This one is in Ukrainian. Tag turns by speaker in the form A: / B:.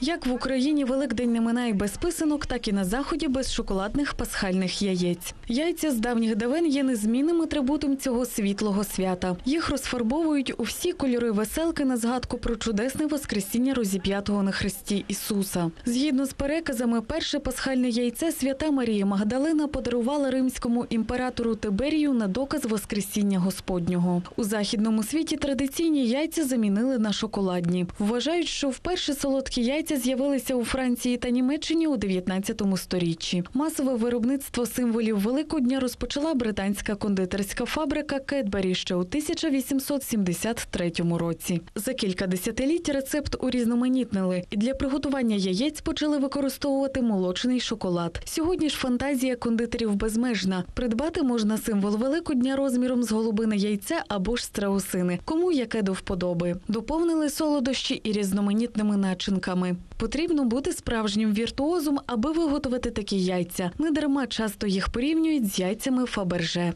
A: Як в Україні Великдень не минає без писанок, так і на заході без шоколадних пасхальних яєць. Яйця з давніх давен є незмінним атрибутом цього світлого свята. Їх розфарбовують у всі кольори веселки на згадку про чудесне воскресіння розіп'ятого на хресті Ісуса. Згідно з переказами, перше пасхальне яйце свята Марія Магдалина подарувала римському імператору Тиберію на доказ воскресіння Господнього. У західному світі традиційні яйця замінили на шоколадні. Вважають, що вперше солодкі яйця з'явилися у Франції та Німеччині у 19 сторіччі. Масове виробництво символів Великодня розпочала британська кондитерська фабрика Кетбері ще у 1873 році. За кілька десятиліть рецепт урізноманітнили, і для приготування яєць почали використовувати молочний шоколад. Сьогодні ж фантазія кондитерів безмежна. Придбати можна символ Великодня розміром з голубине яйця або ж страусини, кому яке до вподоби. Доповнили солодощі і різноманітними начинками. Потрібно бути справжнім віртуозом, аби виготовити такі яйця. Недарма часто їх порівнюють з яйцями Фаберже.